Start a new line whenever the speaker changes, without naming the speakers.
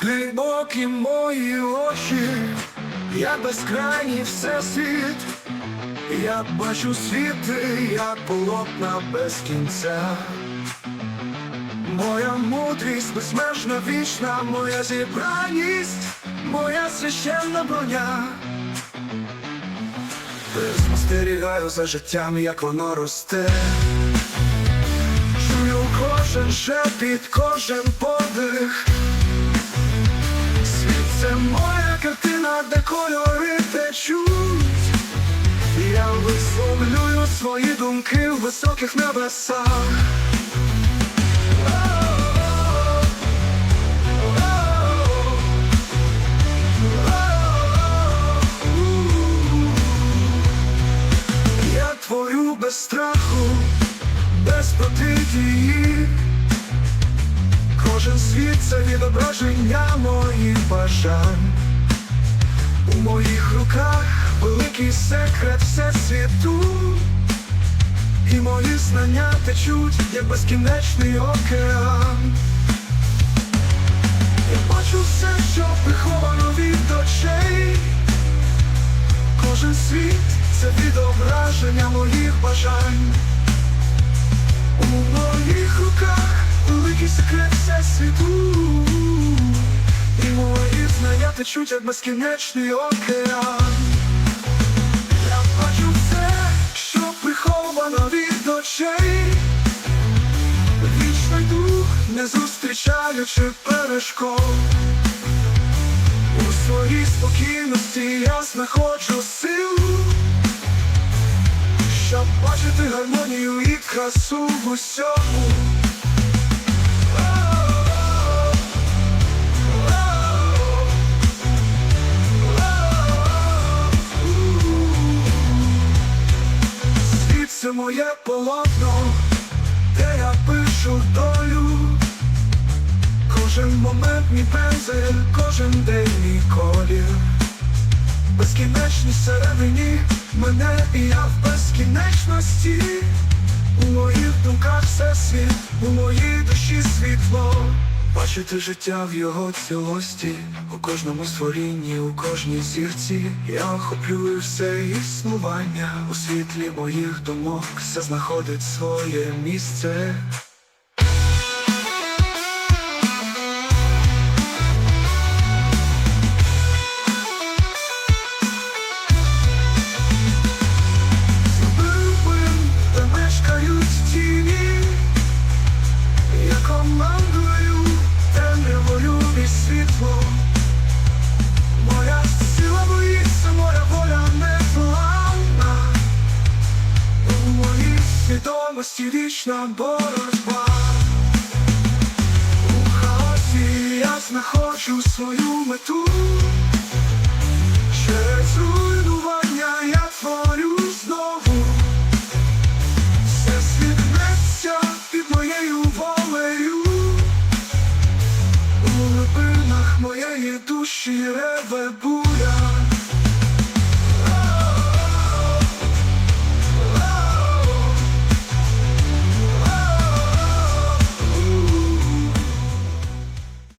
Глибокі мої очі, я безкрайній всесвіт, я бачу світи, як полотна без кінця. Моя мудрість безмежно вічна, моя зібраність, моя священна броня. Спостерігаю за життям, як воно росте. Чую кожен шепіт, кожен подих. Це моя картина, де кольори течуть. Я висловлюю свої думки в високих небесах. Я творю без страху, без протидії. Світ відображення моїх бажань. У моїх руках великий секрет всесвіту. І мої знання течуть, як безкінечний океан. Я бачу все, що приховано від очей. Кожен світ це відображення моїх бажань. Течуть, як безкінечний океан. Я бачу все, що приховано від очей. Вічно йду, не зустрічаючи перешкод. У своїй спокійності я знаходжу силу, щоб бачити гармонію і красу в усьому. Моє полотно, де я пишу долю. Кожен момент мій пензель, кожен день мій колір. Безкінечність всередині мене і я в безкінечності. У моїх думках все світ, у моїй душі світло. Бачити життя в його цілості, у кожному створінні, у кожній зірці. Я охоплюю все існування у світлі моїх думок, все знаходить своє місце. Свідомості вічна боротьба. У хаосі я знаходжу свою мету. Через руйнування я творю знову. Все світнеться під моєю волею. У глибинах моєї душі реве бур.